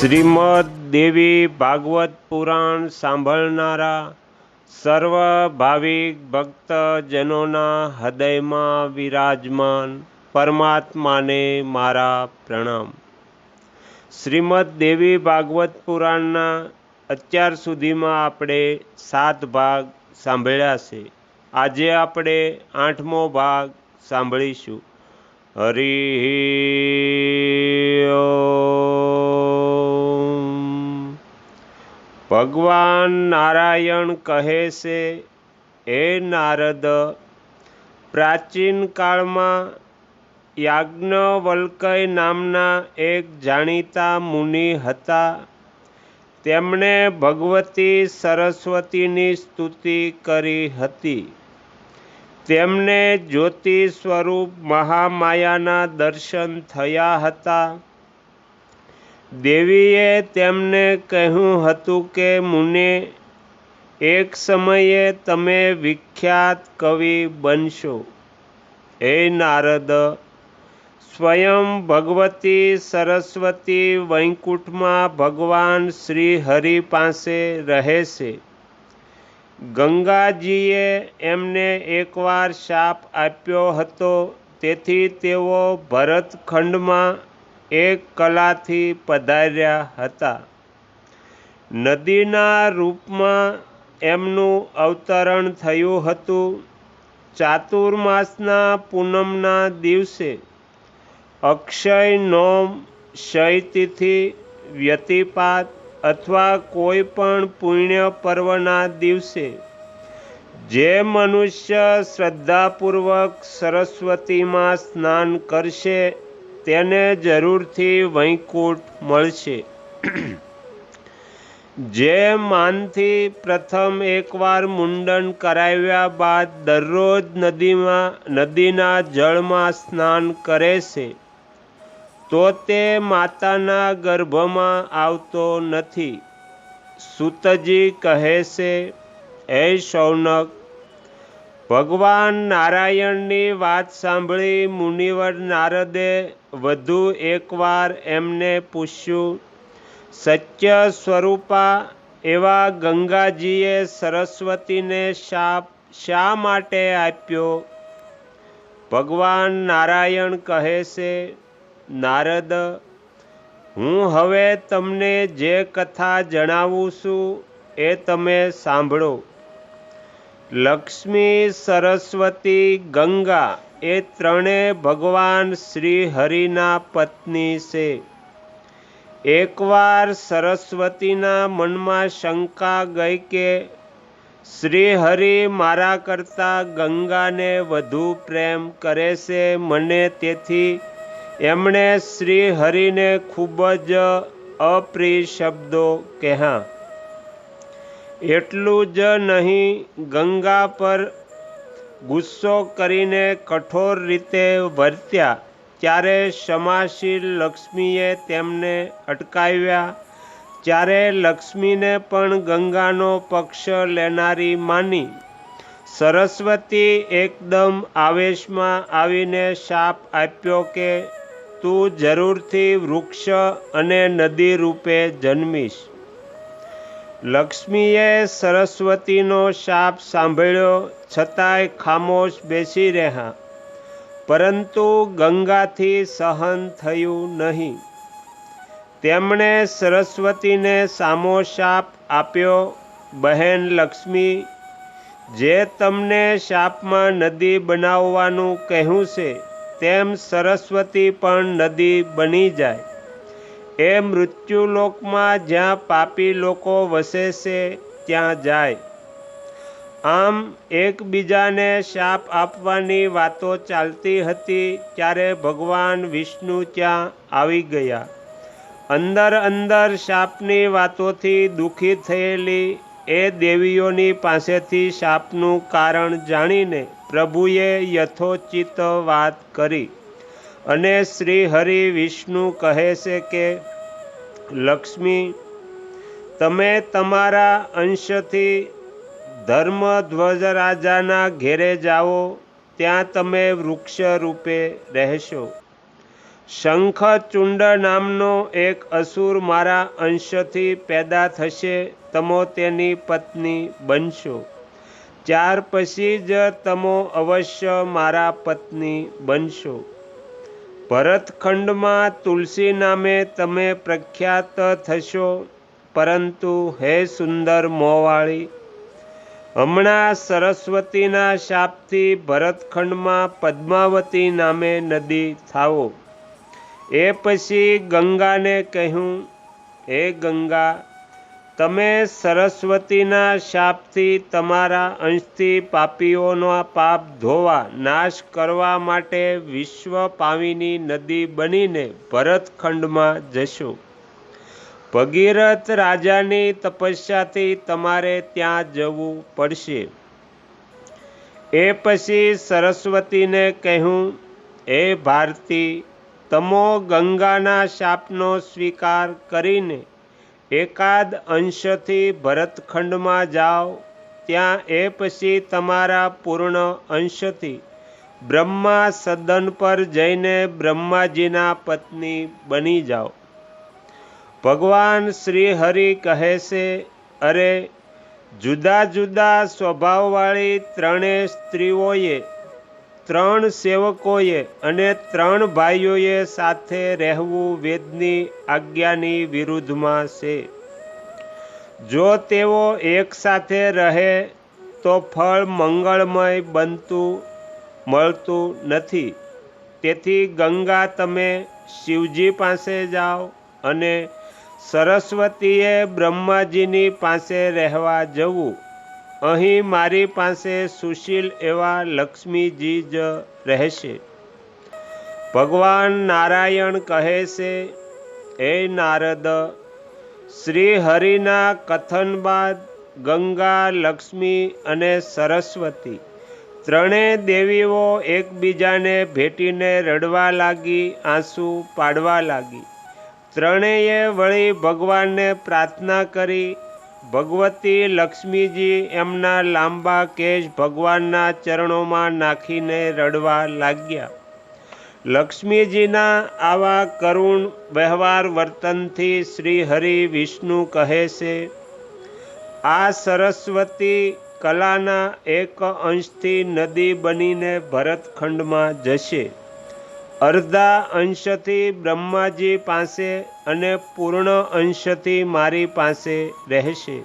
શ્રીમદ દેવી ભાગવત પુરાણ સાંભળનારા સર્વ ભાવિક ભક્તજનોના હૃદયમાં વિરાજમાન પરમાત્માને મારા પ્રણામ. શ્રીમદ દેવી ભાગવત પુરાણના અત્યાર સુધીમાં આપણે સાત ભાગ સાંભળ્યા છે. આજે આપણે આઠમો ભાગ સાંભળીશું. હરિ ભગવાન નારાયણ કહે છે એ નારદ, પ્રાચીન કાળમાં યાજ્ઞવલ્કય નામના એક જાણીતા મુનિ હતા. તેમણે ભગવતી સરસ્વતીની સ્તુતિ કરી હતી. તેમને જ્યોતિ સ્વરૂપ મહામાયાના દર્શન થયા હતા. દેવીએ તેમને કહ્યું હતું કે, મુને, એક સમયે તમે વિખ્યાત કવિ બનશો. હે નારદ, સ્વયં ભગવતી સરસ્વતી વૈકુંઠમાં ભગવાન શ્રી હરિ પાસે રહે છે ગંગાજીએ એમને એકવાર શાપ આપ્યો હતો, તેથી તેઓ ભરતખંડમાં એક કલાથી પધાર્યા હતા. નદીના રૂપમાં એમનું અવતરણ થયું હતું ચાતુર્માસના પૂનમના દિવસે. અક્ષય નોમ શયતિથિ વ્યતિપાત અથવા કોઈ પણ પુણ્ય પર્વના દિવસે, જે મનુષ્ય શ્રદ્ધાપૂર્વક સરસ્વતીમાં સ્નાન કરશે તેને જરૂરથી વૈકુંઠ મળશે. જે માનથી પ્રથમ એકવાર મુંડન કરાવ્યા બાદ દરરોજ નદીમાં, નદીના જળમાં સ્નાન કરે છે, તો તે માતાના ગર્ભમાં આવતો નથી. સુતજી કહે છે, હે શૌનક ભગવાન નારાયણની વાત સાંભળી મુનિવર નારદે વધુ એકવાર એમને પૂછ્યું સત્ય સ્વરૂપા, એવા ગંગાજીએ સરસ્વતીને શાપ શા માટે આપ્યો? ભગવાન નારાયણ કહે છે, નારદ, હું હવે તમને જે કથા જણાવું છું એ તમે સાંભળો. લક્ષ્મી સરસ્વતી ગંગા એ ત્રણે ભગવાન શ્રી હરિના પત્ની છે. એકવાર સરસ્વતીના મનમાં શંકા ગઈ કે શ્રી હરિ મારા કરતાં ગંગાને વધુ પ્રેમ કરે છે, મને તેથી એમણે શ્રી હરિને ખૂબ જ અપ્રિય શબ્દો કહ્યા. એટલું જ નહીં, ગંગા પર ગુસ્સો કરીને કઠોર રીતે વર્ત્યા. ત્યારે ક્ષમાશીલ લક્ષ્મીએ તેમને અટકાવ્યા. ત્યારે લક્ષ્મીને પણ ગંગાનો પક્ષ લેનારી માની. સરસ્વતી એકદમ આવેશમાં આવીને શાપ આપ્યો કે, તું જરૂરથી વૃક્ષ અને નદી રૂપે જન્મીશ. લક્ષ્મીએ સરસ્વતીનો શાપ સાંભળ્યો છતાંય ખામોશ બેસી રહ્યા. પરંતુ ગંગાથી સહન થયું નહીં. તેમણે સરસ્વતીને સામો શાપ આપ્યો, બહેન લક્ષ્મી, જે તમને શાપમાં નદી બનાવવાનું કહ્યું છે, તેમ સરસ્વતી પણ નદી બની જાય. એ મૃત્યુલોકમાં જ્યાં પાપી લોકો વસે છે, ત્યાં જાય. આમ એકબીજાને શાપ આપવાની વાતો ચાલતી હતી ત્યારે ભગવાન વિષ્ણુ ત્યાં આવી ગયા. અંદર અંદર શાપની વાતોથી દુઃખી થયેલી એ દેવીઓની પાસેથી શાપનું કારણ જાણીને પ્રભુએ યથોચિત વાત કરી. અને શ્રી હરિ વિષ્ણુ કહે છે કે, લક્ષ્મી, તમે તમારા અંશથી ધર્મ ધ્વજ રાજાના ઘેરે જાઓ, ત્યાં તમે વૃક્ષ રૂપે રહેશો. શંખચુંડ નામનો એક અસુર મારા અંશથી પેદા થશે, તમો તેની પત્ની બનશો. ત્યાર પછી જ તમો અવશ્ય મારા પત્ની બનશો. ભરતખંડમાં તુલસી નામે તમે પ્રખ્યાત થશો. પરંતુ હે સુંદર મોવાળી, હમણાં સરસ્વતીના શાપથી ભરતખંડમાં પદ્માવતી નામે નદી થાવો એ પછી ગંગાને કહ્યું, હે ગંગા તમે સરસ્વતીના શાપથી તમારા અંશથી પાપીઓનો પાપ ધોવા, નાશ કરવા માટે વિશ્વ પાવીની નદી બનીને ભરતખંડમાં જશો. ભગીરથ રાજાની તપસ્યાથી તમારે ત્યાં જવું પડશે. એ પછી સરસ્વતીને કહ્યું, હે ભારતી, તમો ગંગાના શાપનો સ્વીકાર કરીને એકાદ અંશથી ભરતખંડમાં જાઓ, ત્યાં એ પછી તમારા પૂર્ણ અંશથી. બ્રહ્મા સદન પર જઈને બ્રહ્માજીના પત્ની બની જાઓ. ભગવાન શ્રી હરિ કહે છે, અરે, જુદા જુદા સ્વભાવવાળી ત્રણેય સ્ત્રીઓએ ત્રણ સેવકોએ અને ત્રણ ભાઈઓએ સાથે રહેવું વેદની આજ્ઞાની વિરુદ્ધમાં છે. જો તેઓ એક સાથે રહે, તો ફળ મંગળમય બનતું મળતું નથી. તેથી ગંગા, તમે શિવજી પાસે જાઓ અને સરસ્વતીએ બ્રહ્માજીની પાસે રહેવા જવું. અહીં મારી પાસે સુશીલ એવા લક્ષ્મીજી જ રહેશે. ભગવાન નારાયણ કહે છે એ નારદ શ્રી હરિના કથન બાદ ગંગા, લક્ષ્મી અને સરસ્વતી ત્રણેય દેવીઓ એકબીજાને ભેટીને રડવા લાગી, આંસુ પાડવા લાગી. ત્રણેય વળી ભગવાનને પ્રાર્થના કરી ભગવતી લક્ષ્મીજી એમના લાંબા કેશ ભગવાનના ચરણોમાં નાખીને રડવા લાગ્યા. લક્ષ્મીજીના આવા કરુણ વ્યવહાર વર્તનથી શ્રી હરિ વિષ્ણુ કહે છે, આ સરસ્વતી કલાના એક અંશથી નદી બનીને ભરતખંડમાં જશે. અર્ધા અંશથી બ્રહ્માજી પાસે અને પૂર્ણ અંશથી મારી પાસે રહેશે.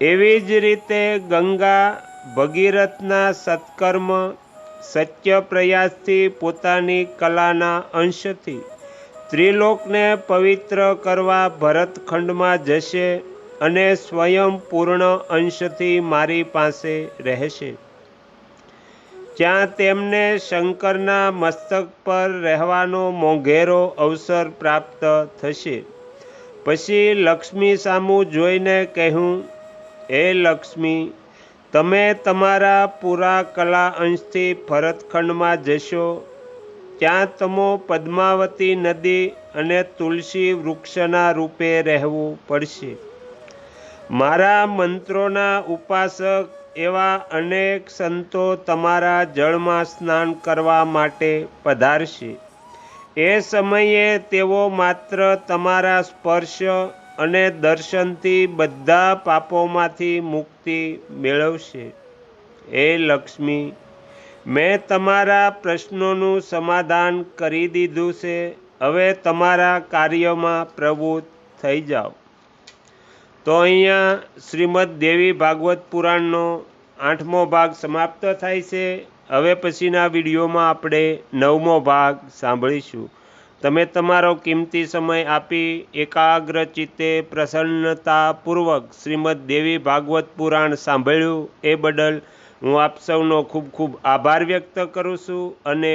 એવી જ રીતે ગંગા, ભગીરથના સત્કર્મ, સત્ય પ્રયાસથી પોતાની કલાના અંશથી ત્રિલોકને પવિત્ર કરવા ભરતખંડમાં જશે અને સ્વયં પૂર્ણ અંશથી મારી પાસે રહેશે. જ્યાં તેમને શંકરના મસ્તક પર રહેવાનો મોંઘેરો અવસર પ્રાપ્ત થશે. પછી લક્ષ્મી સામું જોઈને કહ્યું, હે લક્ષ્મી, તમે તમારા પૂરા કલા અંશથી ભરતખંડમાં જશો. ત્યાં તમો પદ્માવતી નદી અને તુલસી વૃક્ષના રૂપે રહેવું પડશે. મારા મંત્રોના ઉપાસક એવા અનેક સંતો તમારા જળમાં સ્નાન કરવા માટે પધારશે. એ સમયે તેઓ માત્ર તમારા સ્પર્શ અને દર્શનથી બધા પાપોમાંથી મુક્તિ મેળવશે. હે લક્ષ્મી, મેં તમારા પ્રશ્નોનું સમાધાન કરી દીધું છે. હવે તમારા કાર્યમાં પ્રવૃત્ત થઈ જાઓ. તો અહીંયા શ્રીમદ દેવી ભાગવત પુરાણનો આઠમો ભાગ સમાપ્ત થાય છે. હવે પછીના વિડીયોમાં આપણે નવમો ભાગ સાંભળીશું. તમે તમારો કિંમતી સમય આપી એકાગ્ર ચિત્તે પ્રસન્નતાપૂર્વક શ્રીમદ દેવી ભાગવત પુરાણ સાંભળ્યું એ બદલ હું આપ સૌનો ખૂબ ખૂબ આભાર વ્યક્ત કરું છું અને